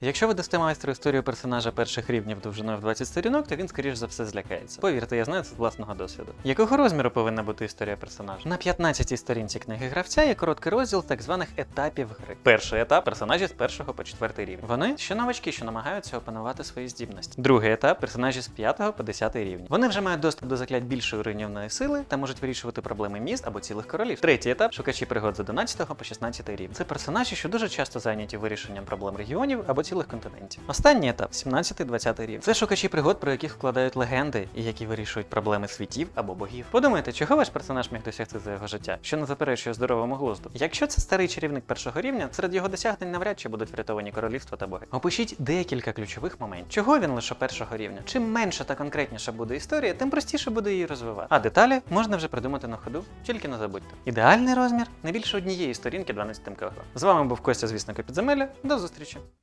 Якщо ви дасте майстру історію персонажа перших рівнів довжиною в 20 сторінок, то він, скоріш за все, злякається. Повірте, я знаю це з власного досвіду. Якого розміру повинна бути історія персонажа? На 15-й сторінці книги гравця є короткий розділ так званих етапів гри. Перший етап персонажі з першого по четвертий рівень. Вони ще новачки, що намагаються опанувати свої здібності. Другий етап персонажі з 5 по 10 рівень. Вони вже мають доступ до заклять більшої руйнівної сили та можуть вирішувати проблеми міст або цілих королів. Третій етап шукачі пригод з 11 по 16 рівень. Це персонажі, що дуже часто зайняті вирішенням проблем регіонів або цілих континентів. Останній етап 17-20 рівень. Це шукачі пригод, про яких вкладають легенди і які вирішують проблеми світів або богів. Подумайте, чого ваш персонаж міг досягти за його життя, що не заперечує здоровому глузду. Якщо це старий чарівник першого рівня, серед його досягнень навряд чи будуть врятовані королівства та боги. Опишіть декілька ключових моментів. Чого він лише першого рівня? Чим менше та конкретніша буде історія, тим простіше буде її розвивати. А деталі можна вже придумати на ходу, тільки не забудьте. Ідеальний розмір не більше однієї сторінки 12 КГ. З вами був Костя, звісно, Підземелля. До зустрічі!